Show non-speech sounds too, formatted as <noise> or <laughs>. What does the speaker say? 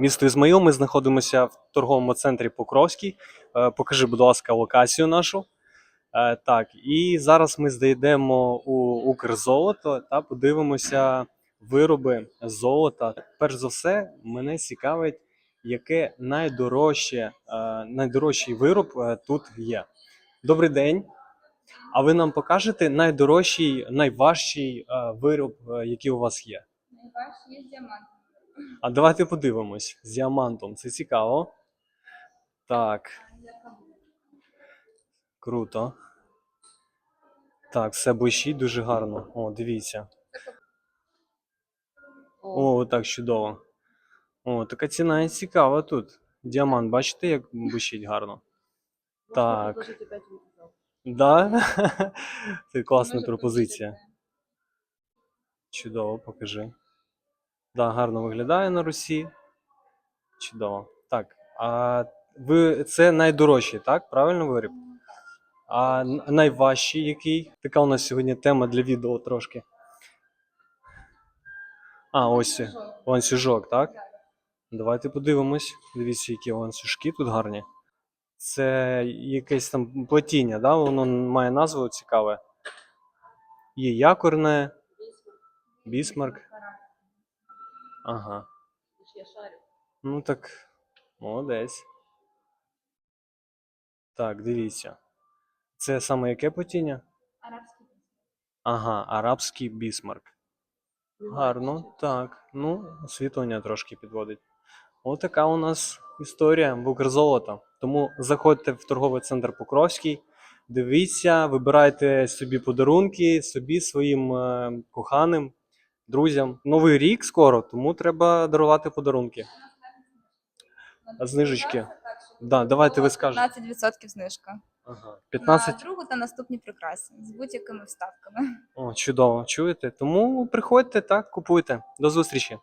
місто Ізмаїл. Ми знаходимося в торговому центрі Покровський. Е, Покажи, будь ласка, локацію нашу. Е, Так, і зараз ми зайдемо у Укрзолото та подивимося вироби золота. Перш за все, мене цікавить, яке найдорожче, е, найдорожчий вироб тут є. Добрий день. А ви нам покажете найдорожчий, найважчий вироб, який у вас є? Найважче є з діамантом. А давайте подивимось з діамантом. Це цікаво. Так, круто. Так, все блищить дуже гарно. О, дивіться. О, так чудово. О, така ціна і цікава тут. Діамант, бачите, як блищить гарно? Так. Да? <laughs> Це класна пропозиція. Чудово, покажи. Да, гарно виглядає на Русі. Чудово. Так. А ви це найдорожчий, так? Правильно виріб? А найважчий який? Така у нас сьогодні тема для відео трошки. А, ось ланцюжок, так? Давайте подивимось. Дивіться, які ланцюжки тут гарні. Це якесь там плетіння, да? Воно має назву цікаве. Є якорне, бісмарк. Ага. Ну так, молодець. Так, дивіться. Це саме яке плетіння? Арабський бізнес. Ага, арабський бісмарк. Гарно, так. Ну, освітлення трошки підводить. Отака у нас історія в Укрзолото. Тому заходьте в торговий центр Покровський, дивіться, вибирайте собі подарунки, собі своїм е, коханим, друзям. Новий рік скоро, тому треба дарувати подарунки. Знижечки? Да, давайте ви скажете. 15% знижка. Ага. На другу та наступні прикраси з будь-якими вставками. О, чудово, чуєте? Тому приходьте так, купуйте. До зустрічі.